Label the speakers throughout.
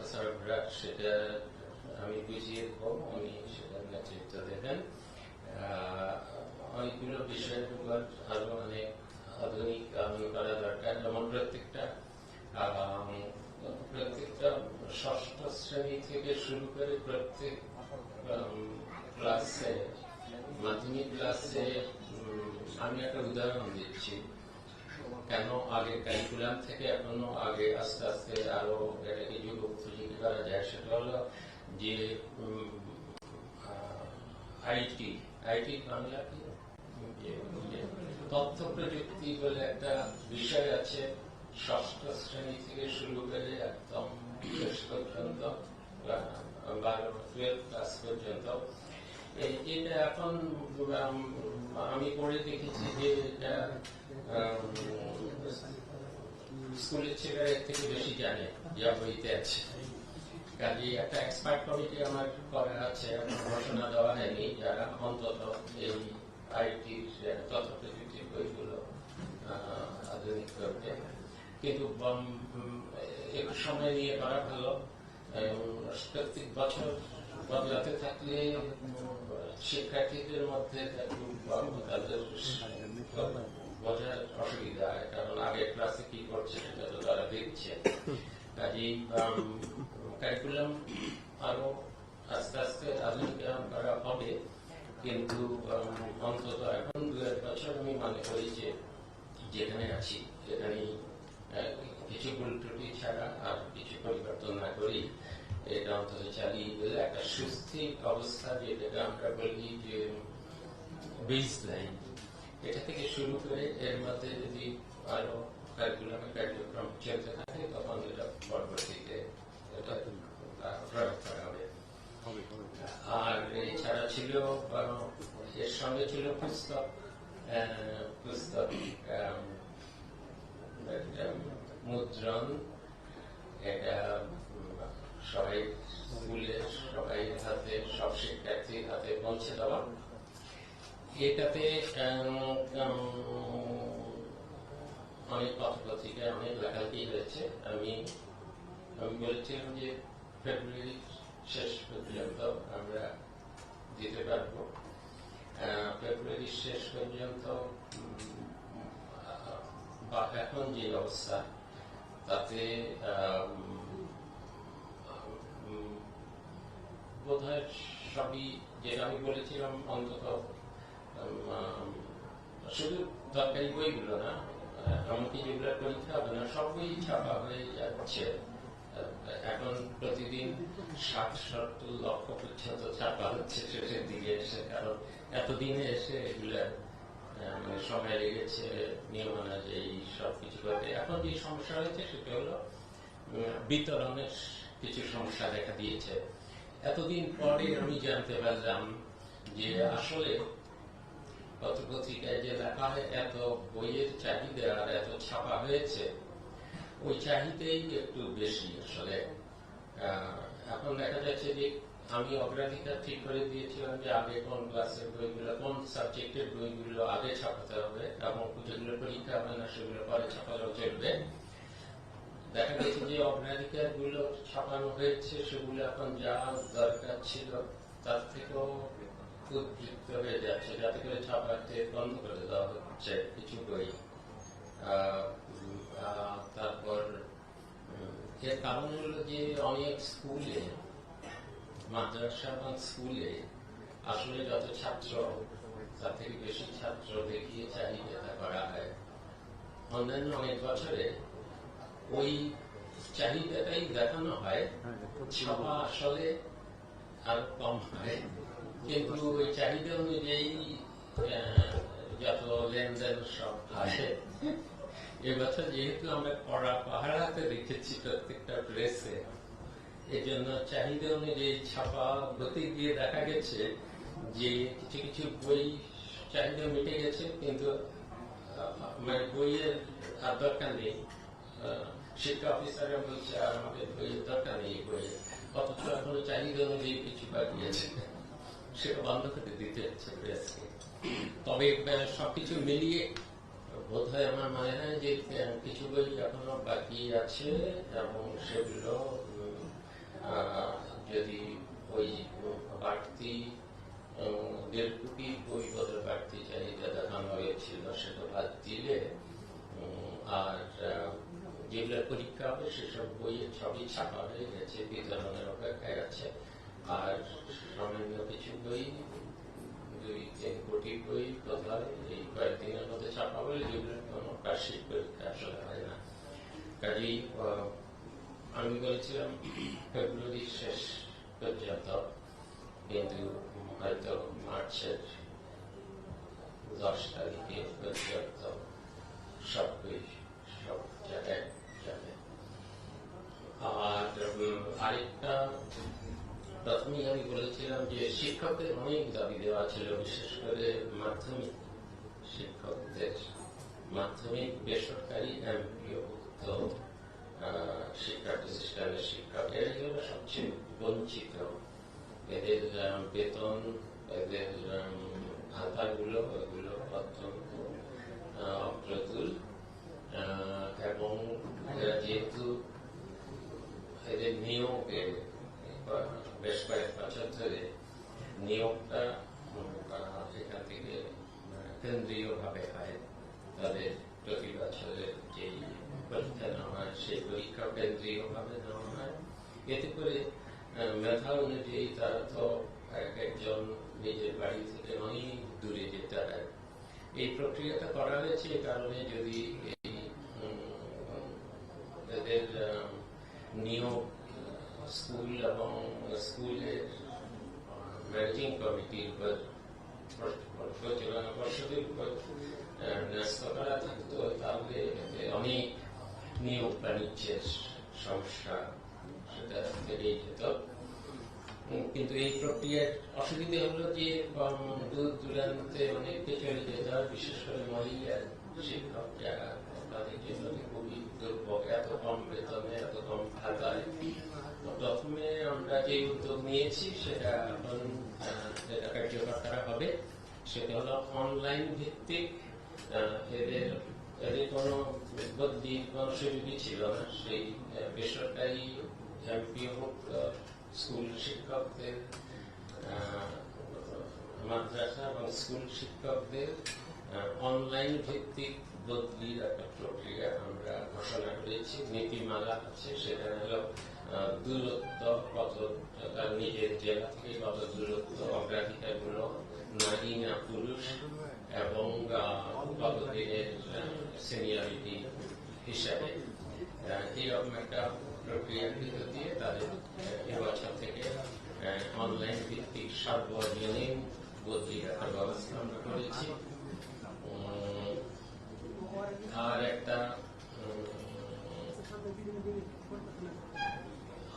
Speaker 1: Professor সেটা আমি বুঝিয়ে দেবো উনি সেটার নেতৃত্ব দেবেন অনেকগুলো বিষয়ের আরও অনেক আধুনিক কানুন করা দরকার যেমন প্রত্যেকটা প্রত্যেকটা ষষ্ঠ শ্রেণি থেকে শুরু করে প্রত্যেক ক্লাসে মাধ্যমিক ক্লাসে আমি একটা উদাহরণ দিচ্ছি। কেন আগে ক্যারিকুলাম থেকে এখনও আগে আস্তে আস্তে আরও এটাকে যুগ উপযোগী করা যায় সেটা হলো যে আইটি আইটি বাংলা কি? যে, যে, তথ্য প্রযুক্তি বলে একটা বিষয় আছে ষষ্ঠ শ্রেণি থেকে শুরু করে একদম শেষ পর্যন্ত বারো টুয়েলভ ক্লাস পর্যন্ত। এটা এখন আমি পড়ে দেখেছি যে স্কুলের ছেলেরা এর থেকে বেশি জানে যা বইতে আছে। কাজে একটা এক্সপার্ট কমিটি আমার করা আছে ঘোষণা দেওয়া হয়নি, যারা অন্তত এই আইটি তথ্য প্রযুক্তির বইগুলো আধুনিক করবে। কিন্তু একটু সময় নিয়ে করা ভালো প্রত্যেক বছর বদলাতে থাকলে শিক্ষার্থীদের মধ্যে অসুবিধা কারণ আগের ক্লাসে কি করছে সেটা তো তারা দেখছে। কাজেই কারিকুলাম আরও আস্তে আস্তে আধুনিকরণ করা হবে কিন্তু অন্তত এখন দু এক বছর আমি মনে করি যে যেখানে আছি আহ, কিছু ভুল ছাড়া আর কিছু পরিবর্তন না করি এটা অন্তত চালিয়ে গেলে একটা সুস্থির অবস্থা যেটাকে আমরা বলি যে বেস লাইন এটা থেকে শুরু করে এর মধ্যে যদি আরও কারিকুলামের কার্যক্রম চলতে থাকে তখন এটা পরবর্তীতে এটা প্রয়োগ করা হবে। আর এছাড়া ছিল এর সঙ্গে ছিল পুস্তক পুস্তক মুদ্রণ এটা সবাই স্কুলের সবাই হাতে সব শিক্ষার্থীর হাতে পৌঁছে দেওয়া এটাতে অনেক পত্রপত্রিকায় অনেক লেখালেখি হয়েছে। আমি আমি বলেছিলাম যে ফেব্রুয়ারি শেষ পর্যন্ত আমরা দিতে পারব। আহ, ফেব্রুয়ারি শেষ পর্যন্ত বা এখন যে অবস্থা তাতে বোধ হয় সবই যেটা আমি বলেছিলাম অন্তত শুধু দরকারি বইগুলো না এমনকি যেগুলো পরীক্ষা হবে না সব বই ছাপা হয়ে যাচ্ছে। এখন প্রতিদিন ষাট, সত্তর লক্ষ পর্যন্ত ছাপা হচ্ছে শেষের দিকে এসে, কারণ এতদিনে এসে এগুলা মানে সময় লেগেছে নিয়ম অনুযায়ী সব কিছু করতে। এখন যে সমস্যা হয়েছে সেটা হলো বিতরণের কিছু সমস্যা দেখা দিয়েছে। এতদিন পরে আমি জানতে পারলাম যে আসলে পত্রপত্রিকায় যে লেখা হয়, এত বইয়ের চাহিদা আর এত ছাপা হয়েছে, ওই চাহিদাই একটু বেশি আসলে। এখন দেখা যাচ্ছে যে আমি অগ্রাধিকার ঠিক করে দিয়েছিলাম যে আগে কোন ক্লাসের বইগুলো, কোন সাবজেক্টের বইগুলো আগে ছাপাতে হবে এবং যেগুলো পরীক্ষা হবে না, সেগুলো পরে ছাপালেও চলবে। দেখা গেছে যে অগ্রাধিকারগুলো ছাপানো হয়েছে, সেগুলো এখন যা দরকার ছিল তার থেকেও উদ্বৃত্ত হয়ে যাচ্ছে। যাতে করে ছাপাতে বন্ধ করে দেওয়া হচ্ছে কিছু বই। তারপর এর কারণ হলো যে অনেক স্কুলে, মাদ্রাসা এবং স্কুলে আসলে যত ছাত্র, তার থেকে বেশি ছাত্র দেখিয়ে চাহিদা করা হয়। অন্যান্য অনেক বছরে ওই চাহিদাটাই দেখানো হয় ছাপা আসলে আর কম হয়। কিন্তু ওই চাহিদা অনুযায়ী যত লেনদেন সব হয় এবছর যেহেতু আমরা কড়া পাহাড়াতে রেখেছি প্রত্যেকটা প্রেসে এই জন্য চাহিদা অনুযায়ী ছাপা গতি গিয়ে দেখা গেছে যে কিছু কিছু বই চাহিদা মিটে গেছে কিন্তু মানে বইয়ের আর দরকার নেই। আহ, শিক্ষা অফিসাররা বলছে আর আমাদের দরকার নেই এই বইয়ের অথচ এখনও চাহিদা অনুযায়ী কিছু বাকি আছে। সেটা বন্ধ করে দিতে হচ্ছে প্রেসকে তবে সবকিছু মিলিয়ে বোধ হয় আমার মনে হয় যে কিছু বই এখনও বাকি আছে। এবং সেগুলো যদি ওই বাড়তি দেড় কোটি বই পত্র বাড়তি চাহিদা দেখানো হয়েছিল, সেটা বাদ দিলে আর যেগুলো পরীক্ষা হবে, সেসব বইয়ের ছবি ছাপা হয়ে গেছে বিতরণের অপেক্ষায় আছে। আর সামান্য কিছু বই, দুই তিন কোটি বই কোথায় এই কয়েকদিনের মধ্যে ছাপা হবে যেগুলোর কোনো বার্ষিক পরীক্ষা আসলে হয় না। কাজেই আমি বলেছিলাম ফেব্রুয়ারি শেষ পর্যন্ত কিন্তু হয়তো মার্চের দশ তারিখে পর্যন্ত সব বই সব জায়গায় যাবে আর উম, আরেকটা প্রথমেই আমি বলেছিলাম যে শিক্ষকদের অনেক দাবি দেওয়া ছিল বিশেষ করে মাধ্যমিক শিক্ষকদের মাধ্যমিক বেসরকারি এমপিওভুক্ত শিক্ষা প্রতিষ্ঠানের শিক্ষক এরা হল সবচেয়ে বঞ্চিত এদের বেতন এদের ভাতাগুলো এগুলো অত্যন্ত অপ্রতুল এবং এরা যেহেতু এদের নিয়োগে বেশ কয়েক বছর ধরে নিয়োগটা এখান থেকে কেন্দ্রীয় ভাবে হয়। তাদের প্রতি বছরের যে পরীক্ষা নেওয়া হয়, সেই পরীক্ষা কেন্দ্রীয় ভাবে নেওয়া হয়। এতে করে মেধা অনুযায়ী তারা তো এক একজন নিজের বাড়ি থেকে অনেক দূরে যেতে হয়। এই প্রক্রিয়াটা করা হয়েছে এ কারণে যদি এই এদের নিয়োগ স্কুল এবং স্কুলের ম্যানেজিং কমিটির উপর পর্ষদের উপর ন্যস্ত করা থাকতো, তাহলে অনেক নিয়োগ বাণিজ্যের সমস্যা কিন্তু এই প্রক্রিয়ার অসুবিধা হলো যে দূর দূরান্তে অনেককে চলে যেতে হয় বিশেষ করে মহিলা শিক্ষক যারা তাদের জন্য খুবই দুর্ভোগ, এত কম বেতনে, এত কম ভাতায় প্রথমে আমরা যে উদ্যোগ নিয়েছি, সেটা এখন যেটা কার্যকর করা হবে, সেটা হলো অনলাইন ভিত্তিক কোনো সুযোগই ছিল না। সেই বেসরকারি এমপিওভুক্ত স্কুল শিক্ষকদের মাদ্রাসা এবং স্কুল শিক্ষকদের অনলাইন ভিত্তিক বদলির একটা প্রক্রিয়া আমরা ঘোষণা করেছি। নীতিমালা আছে, সেটা হলো দূরত্ব কত তার নিজের জেলা থেকে কত দূরত্ব অগ্রাধিকারগুলো নারী না পুরুষ এবং আহ, কত দিনের সিনিয়রিটি হিসাবে আহ, এরকম একটা প্রক্রিয়ার ভিতর দিয়ে তাদের এবছর থেকে অনলাইন ভিত্তিক সার্বজনীন বদলি রাখার ব্যবস্থা আমরা করেছি আর একটা উম, আর ছিল আর উম,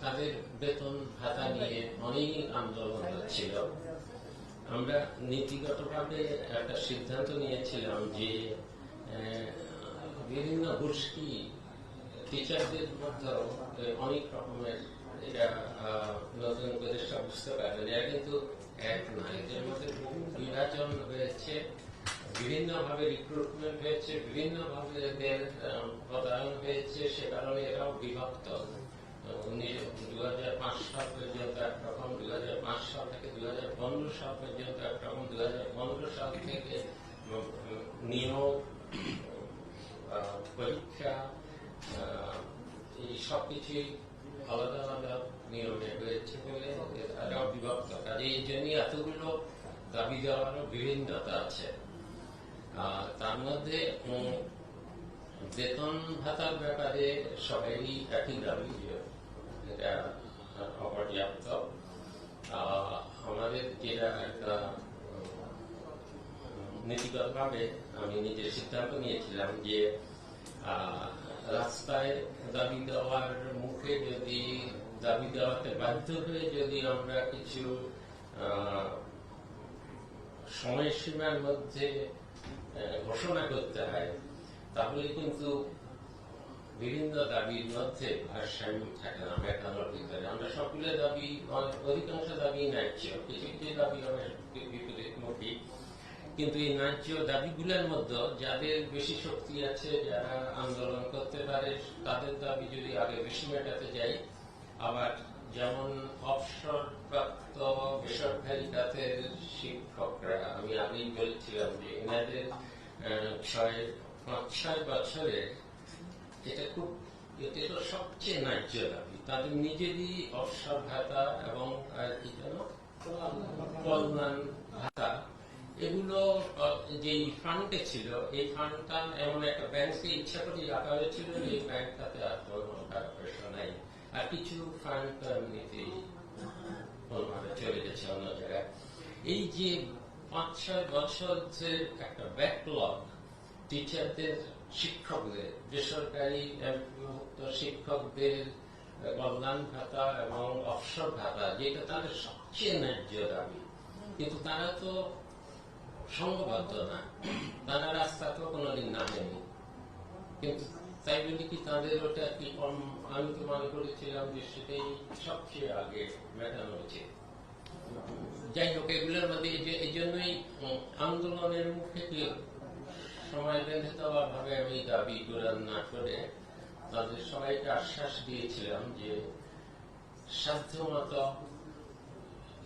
Speaker 1: তাদের বেতন ভাতা নিয়ে অনেক আন্দোলন ছিল আমরা নীতিগতভাবে একটা সিদ্ধান্ত নিয়েছিলাম যে বিভিন্ন গোষ্ঠী টিচারদের মধ্যেও অনেক রকমের, এটা নতুন উপদেষ্টা বুঝতে পারবেন এরা কিন্তু এক না এদের মধ্যে বহু বিভাজন হয়েছে বিভিন্ন ভাবে রিক্রুটমেন্ট হয়েছে বিভিন্ন ভাবে এদের পদায়ন হয়েছে, সে কারণে এরাও বিভক্ত। দু হাজার পাঁচ সাল পর্যন্ত একরকম দু হাজার পাঁচ সাল থেকে দু হাজার পনেরো সাল পর্যন্ত একরকম দু হাজার পনেরো সাল থেকে নিয়োগ পরীক্ষা এই সব কিছুই আলাদা আলাদা নিয়মে হয়েছে বলে এরাও বিভক্ত। কাজে এই জন্যই এতগুলো দাবি দেওয়ারও বিভিন্নতা আছে। তার মধ্যে বেতন ভাতার ব্যাপারে সবারই একই দাবি এটা অপর্যাপ্ত আমাদের যেটা একটা নীতিগতভাবে আমি নিজের সিদ্ধান্ত নিয়েছিলাম যে রাস্তায় দাবি দেওয়ার মুখে যদি, দাবি দেওয়াতে বাধ্য হয়ে যদি আমরা কিছু সময়সীমার মধ্যে ঘোষণা করতে হয়, তাহলে কিন্তু বিভিন্ন দাবির মধ্যে ভারসাম্য থাকে না মেটানোর ভিতরে আমরা সকলের দাবি, অধিকাংশ দাবি ন্যায্য, কিছু কিছু দাবি অনেক বিপরীতমুখী কিন্তু এই ন্যায্য দাবিগুলোর মধ্যে যাদের বেশি শক্তি আছে, যারা আন্দোলন করতে পারে, তাদের দাবি যদি আগে বেশি মেটাতে যাই, আবার যেমন অবসর প্রাপ্ত বেসরকারি খাতের শিক্ষকরা, আমি আগেই বলছিলাম যে এনাদের ছয়, পাঁচ, ছয় বছরে এটা খুব, এটা তো সবচেয়ে ন্যায্য দাবি তাদের নিজেরই অবসর ভাতা এবং কি যেন? কল্যাণ ভাতা। এগুলো যে ফান্ডে ছিল, এই ফান্ডটা এমন একটা ব্যাংকে ইচ্ছা করে রাখা হয়েছিল যে ব্যাংকটাতে আর কোনো টাকা পয়সা নাই আর কিছু তো চলে গেছে অন্য জায়গায় এই যে পাঁচ ছয় একটা ব্যাকলগ টিচারদের শিক্ষকদের বেসরকারি শিক্ষকদের কল্যাণ ভাতা এবং অবসর ভাতা যেটা তাদের সবচেয়ে ন্যায্য দাবি কিন্তু তারা তো সংঘবদ্ধ না তারা রাস্তাতেও কোনোদিন নামেনি কিন্তু তাই বলি কি তাদের ওটা কি আমি তো মনে করেছিলাম যে সেটাই সবচেয়ে আগে মেটানো উচিত যাই হোক, এগুলোর মধ্যে এই জন্যই আন্দোলনের মুখে কি সময় বেঁধে দেওয়া ভাবে আমি দাবি পূরণ না করে তাদের সবাইকে আশ্বাস দিয়েছিলাম যে সাধ্যমতো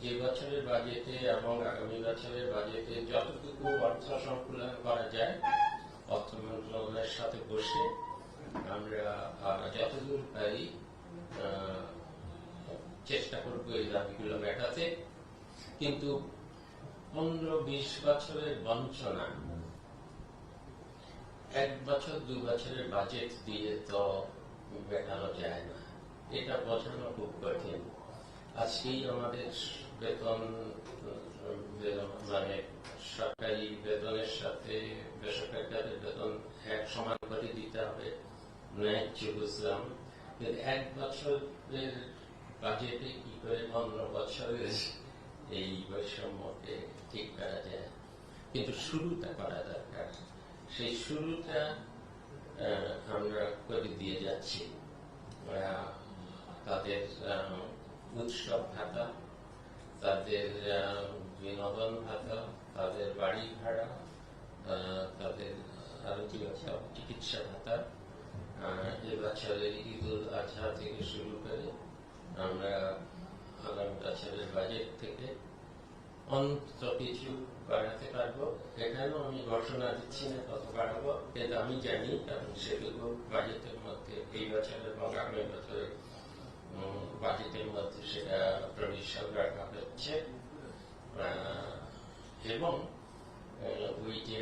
Speaker 1: এই বছরের বাজেটে এবং আগামী বছরের বাজেটে যতটুকু অর্থ সংকুলন করা যায়, অর্থ মন্ত্রণালয়ের সাথে বসে আমরা যতদূর পারি চেষ্টা করব এই দাবিগুলো মেটাতে। কিন্তু পনেরো বিশ বছরের বঞ্চনা, এক বছর, দু বছরের বাজেট দিয়ে তো মেটানো যায় না। এটা বোঝানো খুব কঠিন। আজকেই আমাদের বেতন মানে সরকারি বেতনের সাথে বেসরকারি বেতন এক সমান করে দিতে হবে। ন্যায্য বুঝলাম এক বছরের বাজেটে কি করে পনেরো বছরের এই বৈষম্যকে ঠিক করা যায়। কিন্তু শুরুটা করা দরকার। সেই শুরুটা আমরা করে দিয়ে যাচ্ছি। তাদের উৎসব ভাতা, তাদের বিনোদন ভাতা, তাদের বাড়ি ভাড়া তাদের আরও চিকিৎসা ভাতা আহ, এবছরের ঈদ উল আজহা থেকে শুরু করে আমরা আগামী বছরের বাজেট থেকে অন্তত কিছু বাড়াতে পারব। এখানেও আমি ঘোষণা দিচ্ছি না কত বাড়াবো কিন্তু আমি জানি কারণ সেটুকু বাজেটের মধ্যে এই বছর এবং আগামী বছরের বাজেটের মধ্যে সেটা প্রভিশন রাখা হচ্ছে। এবং ওই যে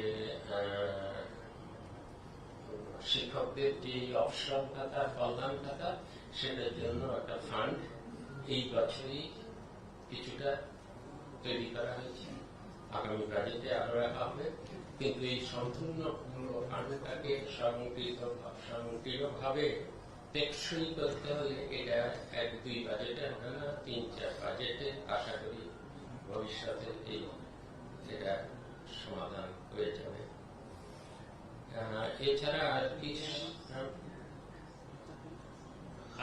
Speaker 1: শিক্ষকদের যে অবসর ভাতা, কল্যাণ ভাতা, সেটার জন্য একটা ফান্ড এই বছরই কিছুটা তৈরি করা হয়েছে। আগামী বাজেটে আরও রাখা হবে। কিন্তু এই সম্পূর্ণ পুরো ফান্ডটাকে সংকৃত সংকীর্ণভাবে টেকসই করতে হলে এটা এক, দুই বাজেটে হবে না, তিন, চার বাজেটে আশা করি ভবিষ্যতে এই এটা সমাধান হয়ে যাবে।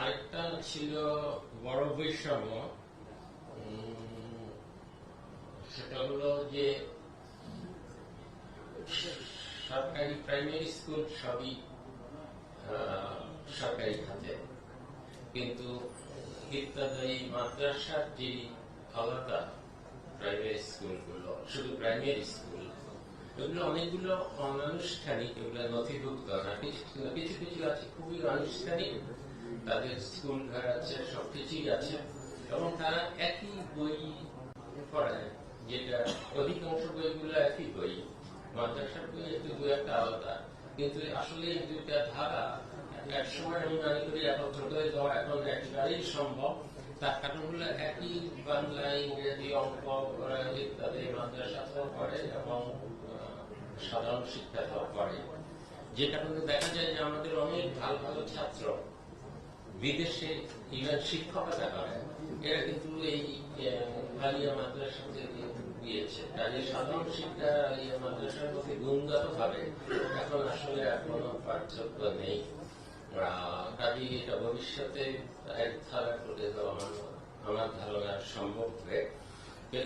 Speaker 1: আরেকটা ছিল বড় বৈষম্য। সেটা হলো যে সরকারি প্রাইমারি স্কুল সবই সরকারি খাতে। কিন্তু মাদ্রাসার যে আলাদা প্রাইমারি স্কুলগুলো শুধু প্রাইমারি স্কুল অনেকগুলো অনানুষ্ঠানিক, এগুলো নথিভুক্ত না। কিছু কিছু আছে খুবই আনুষ্ঠানিক। তাদের স্কুল ঘর আছে সবকিছুই আছে। এবং তারা একই বই পড়ায়, যেটা অধিকাংশ বইগুলো একই বই। মাদ্রাসার বই একটু দু একটা আলাদা। কিন্তু আসলে এই দুইটা ধারা এক সময় আমি মনে করি একত্র হয়ে যাওয়া এখন একেবারেই সম্ভব। তার কারণ হলো একই বাংলা, ইংরেজি, অঙ্ক ইত্যাদি মাদ্রাসাতেও পড়ে এবং সাধারণ শিক্ষাতেও পড়ে। যে কারণে দেখা যায় যে আমাদের অনেক ভালো ভালো ছাত্র বিদেশে ইভেন শিক্ষকতা করে এরা কিন্তু এই আহ, আলিয়া মাদ্রাসাতে দিয়েছে কাজে সাধারণ শিক্ষা আলিয়া মাদ্রাসার মধ্যে গুণগত ভাবে এখন আসলে আর কোনো পার্থক্য নেই। কাজে এটা ভবিষ্যতে এক ধারা করে দেওয়া আমার ধারণা সম্ভব হবে।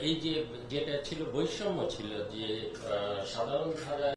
Speaker 1: এই যে যেটা ছিল বৈষম্য ছিল যে সাধারণ ধারা